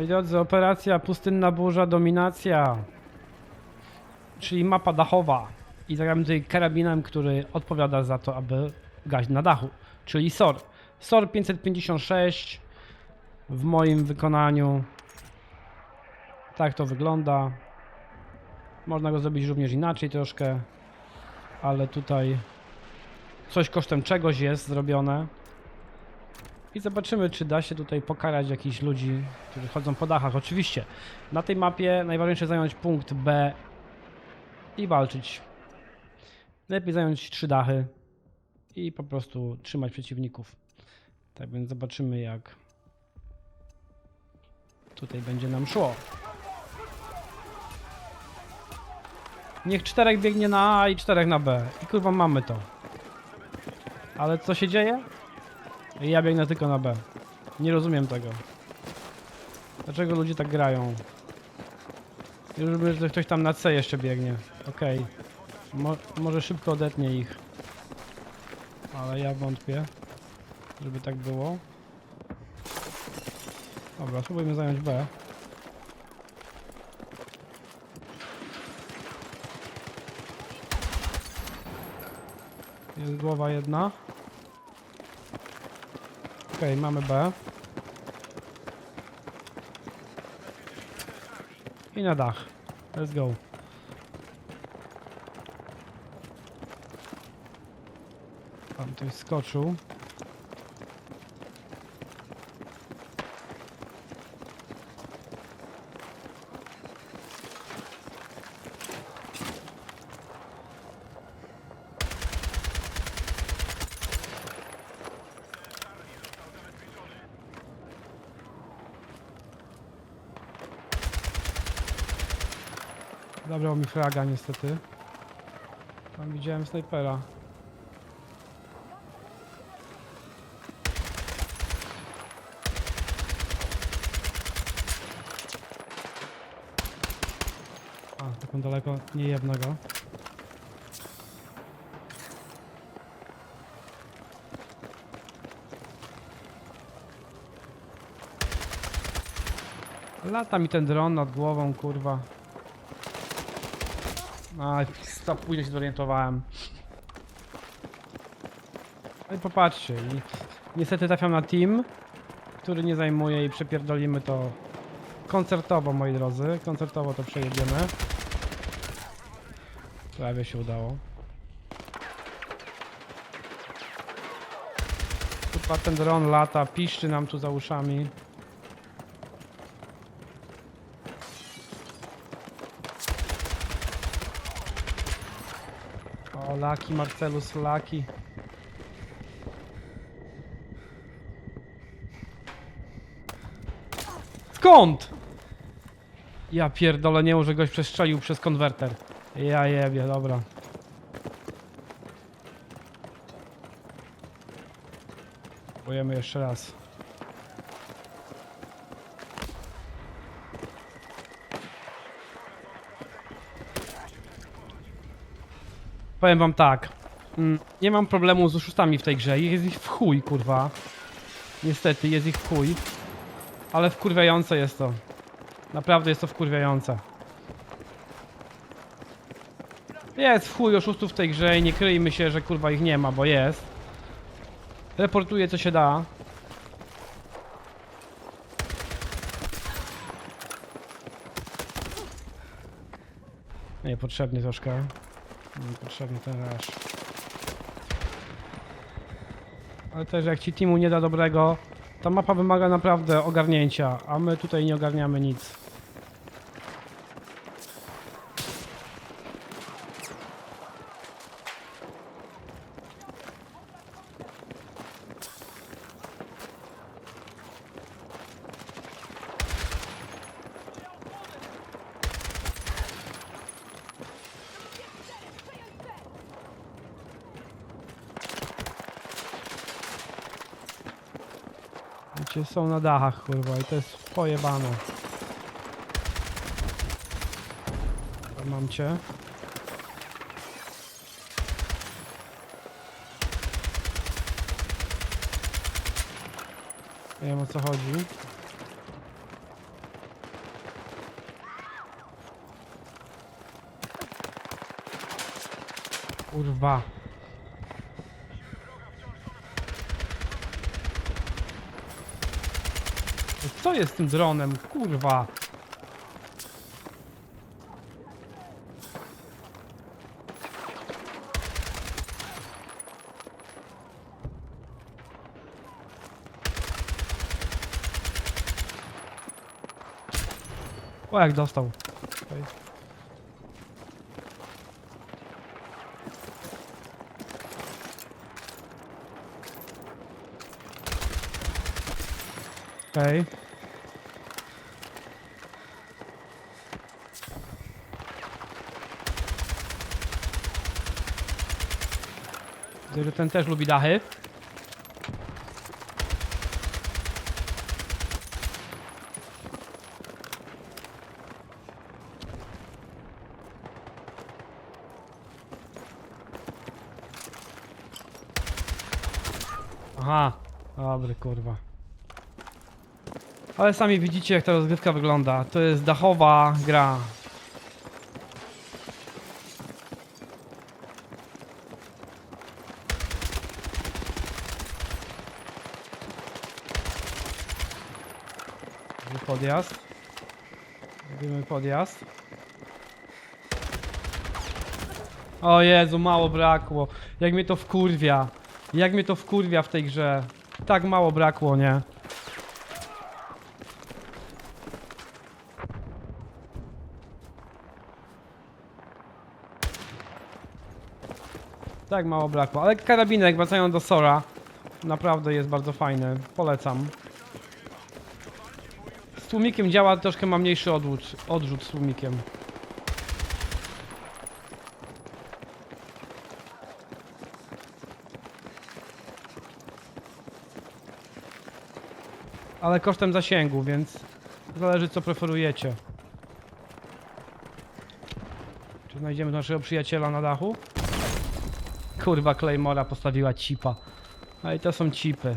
Moi drodzy, operacja Pustynna Burza Dominacja. Czyli mapa dachowa. I zagramy tutaj karabinem, który odpowiada za to, aby gaść na dachu. Czyli SOR. SOR 556 w moim wykonaniu. Tak to wygląda. Można go zrobić również inaczej troszkę, ale tutaj coś kosztem czegoś jest zrobione. I zobaczymy, czy da się tutaj pokarać jakichś ludzi, którzy chodzą po dachach. Oczywiście, na tej mapie najważniejsze zająć punkt B i walczyć. Lepiej zająć trzy dachy i po prostu trzymać przeciwników. Tak więc zobaczymy, jak tutaj będzie nam szło. Niech czterech biegnie na A i czterech na B. I kurwa mamy to. Ale co się dzieje? Ja biegnę tylko na B. Nie rozumiem tego. Dlaczego ludzie tak grają? Już że ktoś tam na C jeszcze biegnie. Okej. Mo może szybko odetnie ich. Ale ja wątpię, żeby tak było. Dobra, spróbujmy zająć B. Jest głowa jedna. Okej, mamy B. I na dach. Let's go. Tam ktoś skoczył. Zabrał mi fraga niestety. Tam widziałem snajpera. A, taką daleko nie jedno go. Lata mi ten dron nad głową, kurwa. A, za późno się zorientowałem. No i popatrzcie, i niestety trafiam na team, który nie zajmuje i przepierdolimy to koncertowo, moi drodzy. Koncertowo to przejedziemy. Prawie się udało. Kurwa, ten dron lata, piszczy nam tu za uszami. O, Laki, Marcelus, Laki. Skąd? Ja pierdolę, nie że goś przestrzelił przez konwerter. Ja jebie, dobra. Próbujemy jeszcze raz. Powiem wam tak. Mm, Nie mam problemu z oszustami w tej grze. Jest ich w chuj, kurwa. Niestety, jest ich w chuj. Ale wkurwiające jest to. Naprawdę jest to wkurwiające. Jest w chuj oszustów w tej grze i nie kryjmy się, że kurwa ich nie ma, bo jest. Reportuję co się da. Niepotrzebny troszkę. Niepotrzebny ten raż. Ale też jak ci teamu nie da dobrego, ta mapa wymaga naprawdę ogarnięcia, a my tutaj nie ogarniamy nic. Goście są na dachach, kurwa, i to jest pojebane. Mam cię. Nie wiem o co chodzi. Kurwa. Co jest z tym dronem? Kurwa. O, jak dostał. Okej. Okej. Że ten też lubi dachy. Aha, dobry kurwa. Ale sami widzicie jak ta rozgrywka wygląda. To jest dachowa gra. Podjazd. Robimy podjazd. O Jezu, mało brakło. Jak mnie to wkurwia. Jak mnie to wkurwia w tej grze. Tak mało brakło, nie? Tak mało brakło. Ale karabinek, wracając do Sora, naprawdę jest bardzo fajny. Polecam. Tłumikiem działa, troszkę ma mniejszy odrzut, odrzut z tłumikiem. Ale kosztem zasięgu, więc zależy co preferujecie. Czy znajdziemy naszego przyjaciela na dachu? Kurwa, Claymora postawiła cipa. A i to są cipy.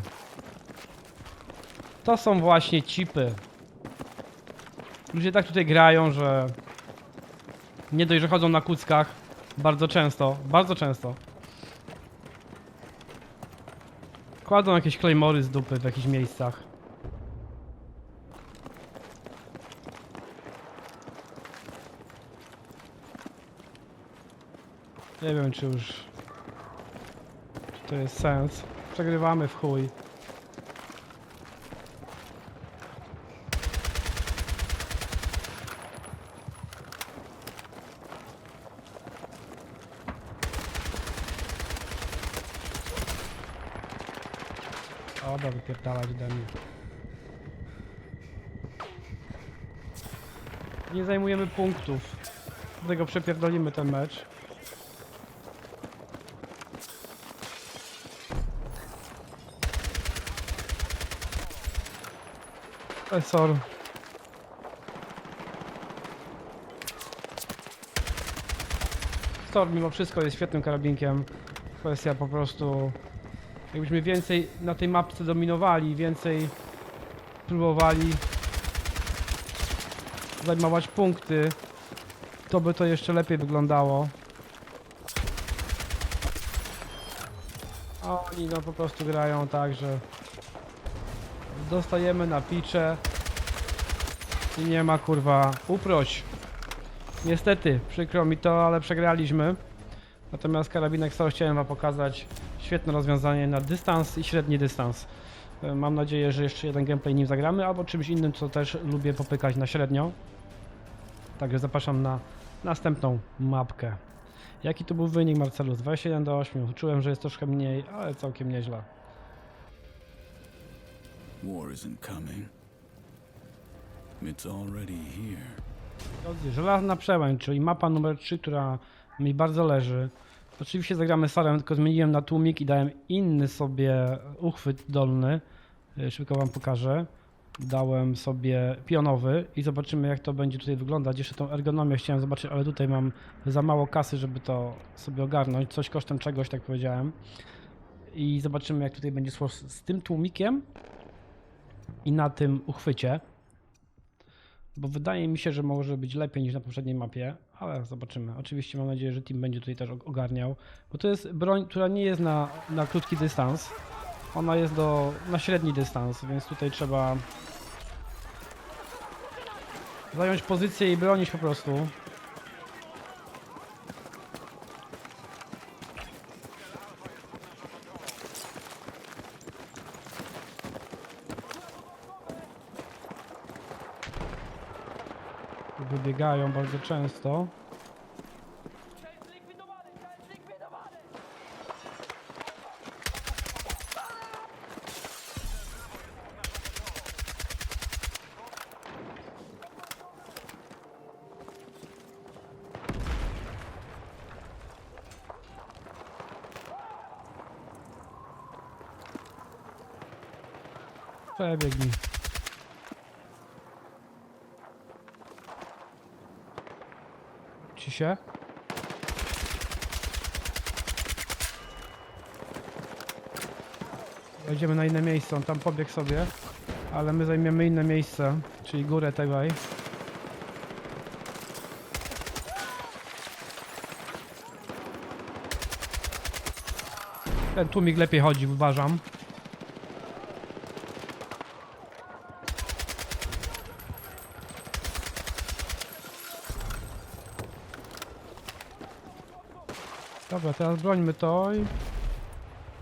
To są właśnie cipy. Ludzie tak tutaj grają, że nie dość, że chodzą na kuckach bardzo często, bardzo często. Kładą jakieś Claymory z dupy w jakichś miejscach. Nie wiem, czy już... Czy to jest sens. Przegrywamy w chuj. Dobra, wypierdalać ode mnie. Zajmujemy punktów. Dlatego przepierdolimy ten mecz. Profesor. Storm mimo wszystko jest świetnym karabinkiem. Kwestia po prostu... Jakbyśmy więcej na tej mapce dominowali, więcej próbowali zajmować punkty, to by to jeszcze lepiej wyglądało. A oni no po prostu grają tak, że dostajemy na picze i nie ma kurwa uproś. Niestety, przykro mi to, ale przegraliśmy. Natomiast karabinek Soul chciałem wam pokazać świetne rozwiązanie na dystans i średni dystans. E, Mam nadzieję, że jeszcze jeden gameplay nim zagramy, albo czymś innym, co też lubię popykać na średnio. Także zapraszam na następną mapkę. Jaki to był wynik Marcelus? 21 do 8. Czułem, że jest troszkę mniej, ale całkiem nieźle. War isn't coming. It's already here. Drodzy, Żelazna Przełęcz, czyli mapa numer 3, która mi bardzo leży. Oczywiście zagramy Sarem, tylko zmieniłem na tłumik i dałem inny sobie uchwyt dolny. E, Szybko wam pokażę. Dałem sobie pionowy i zobaczymy jak to będzie tutaj wyglądać. Jeszcze tą ergonomię chciałem zobaczyć, ale tutaj mam za mało kasy, żeby to sobie ogarnąć. Coś kosztem czegoś, tak powiedziałem. I zobaczymy jak tutaj będzie szło z tym tłumikiem i na tym uchwycie. Bo wydaje mi się, że może być lepiej niż na poprzedniej mapie, ale zobaczymy. Oczywiście mam nadzieję, że team będzie tutaj też og- ogarniał. Bo to jest broń, która nie jest na, na krótki dystans. Ona jest do, na średni dystans, więc tutaj trzeba zająć pozycję i bronić po prostu. Wybiegają bardzo często. Przebiegnij. Ci się? Na inne miejsce, on tam pobiegł sobie, ale my zajmiemy inne miejsce, czyli górę tego. Ten tłumik lepiej chodzi, uważam. Dobra, teraz brońmy to i,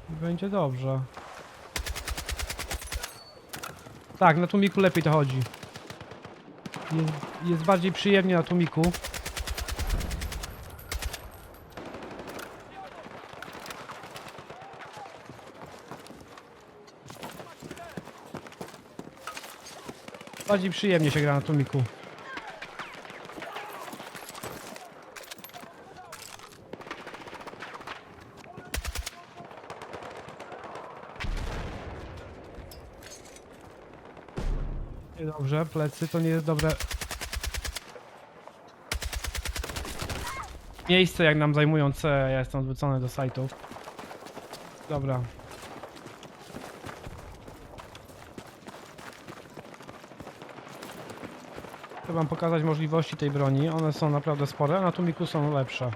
i będzie dobrze. Tak, na tłumiku lepiej to chodzi. Jest, jest bardziej przyjemnie na tłumiku. Bardziej przyjemnie się gra na tłumiku. Plecy to nie jest dobre. Miejsce jak nam zajmują C, ja jestem odwrócony do sajtu. Dobra. Chcę wam pokazać możliwości tej broni. One są naprawdę spore, na tumiku są lepsze.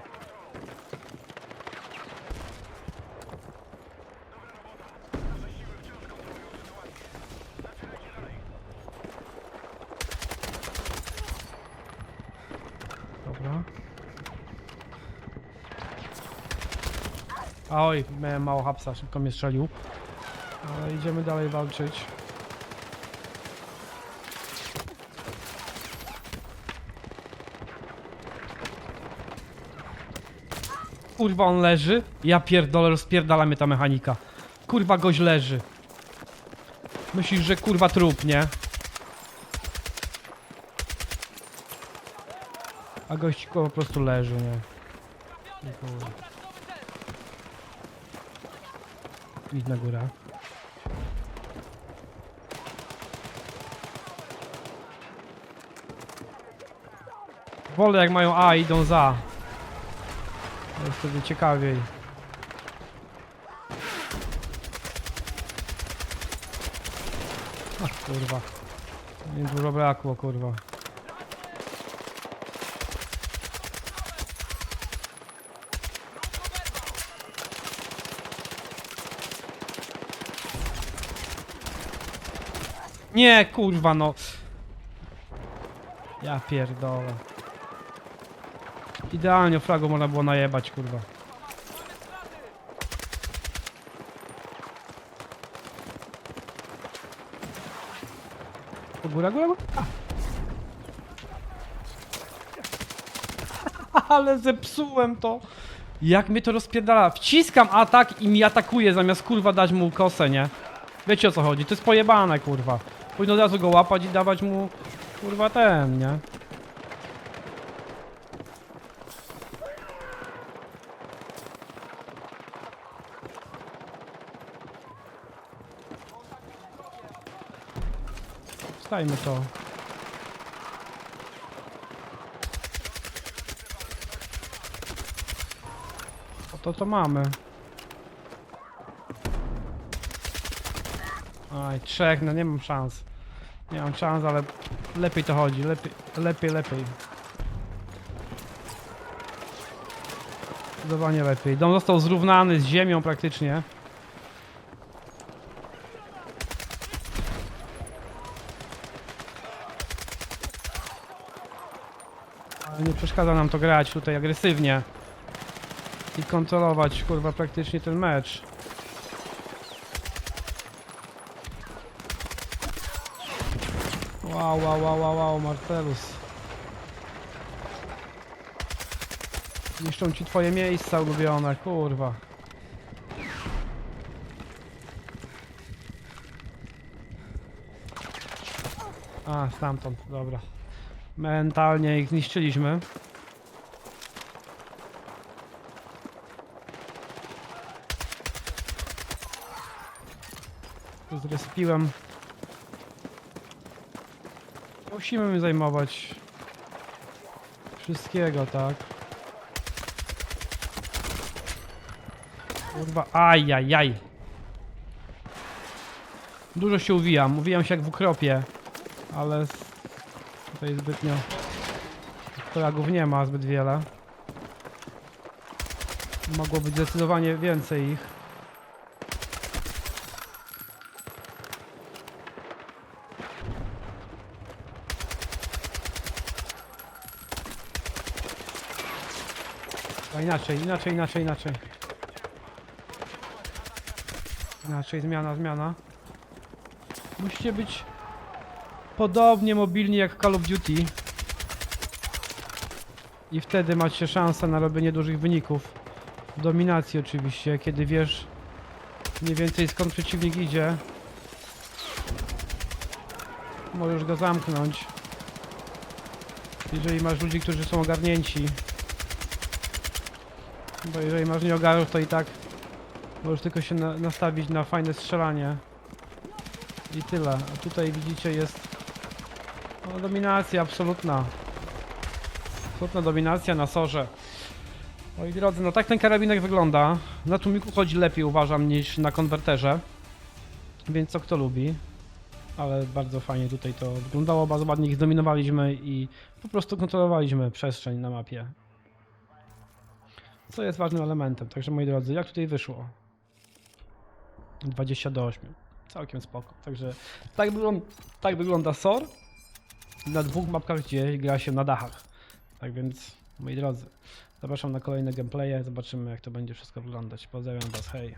Dobra. A Oj, miałem mało hapsa, szybko mnie strzelił. Ale idziemy dalej walczyć. Kurwa, on leży? Ja pierdolę, rozpierdala mnie ta mechanika. Kurwa, goś leży. Myślisz, że kurwa trup, nie? A gość po prostu leży, nie? I chuj. Idź na górę. Wolę jak mają A idą za. Jest wtedy ciekawiej. Ach kurwa. Nie dużo brakło kurwa. Nie, kurwa, no. Ja pierdolę. Idealnie fragu można było najebać, kurwa. Góra, góra, góra. Ale zepsułem to. Jak mnie to rozpierdala. Wciskam atak i mi atakuje zamiast kurwa dać mu kosę, nie? Wiecie o co chodzi, to jest pojebane kurwa. Powinno od razu go łapać i dawać mu kurwa ten, nie? Stajmy to. O to to mamy. Aj, trzech, no nie mam szans. Nie mam szans, ale lepiej to chodzi, lepiej, lepiej, lepiej. Zdecydowanie lepiej. Dom został zrównany z ziemią praktycznie. Ale nie przeszkadza nam to grać tutaj agresywnie. I kontrolować kurwa praktycznie ten mecz. Wow, wow, wow, wow, wow, Martelus. Niszczą ci twoje miejsca ulubione, kurwa. A, stamtąd, dobra. Mentalnie ich zniszczyliśmy. Zrespiłem. Musimy zajmować wszystkiego, tak? Kurwa, ajajaj. Dużo się uwijam, uwijam się jak w ukropie, ale tutaj zbytnio fragów nie ma zbyt wiele. Mogło być zdecydowanie więcej ich. A inaczej, inaczej, inaczej, inaczej. Inaczej, zmiana, zmiana. Musicie być podobnie mobilni jak Call of Duty. I wtedy macie szansę na robienie dużych wyników. Dominacji oczywiście, kiedy wiesz mniej więcej skąd przeciwnik idzie. Możesz go zamknąć. Jeżeli masz ludzi, którzy są ogarnięci. Bo jeżeli masz nieogarów, to i tak możesz tylko się na, nastawić na fajne strzelanie. I tyle. A tutaj widzicie jest no, dominacja absolutna. Absolutna dominacja na sorze. Moi drodzy, no tak ten karabinek wygląda. Na tłumiku chodzi lepiej uważam niż na konwerterze. Więc co kto lubi. Ale bardzo fajnie tutaj to wyglądało, bardzo ładnie ich zdominowaliśmy i po prostu kontrolowaliśmy przestrzeń na mapie. Co jest ważnym elementem. Także moi drodzy, jak tutaj wyszło? 20 do 8. Całkiem spoko. Także tak, wygląda, tak wygląda SOR na dwóch mapkach, gdzie gra się na dachach. Tak więc, moi drodzy, zapraszam na kolejne gameplaye. Zobaczymy, jak to będzie wszystko wyglądać. Pozdrawiam Was, hej.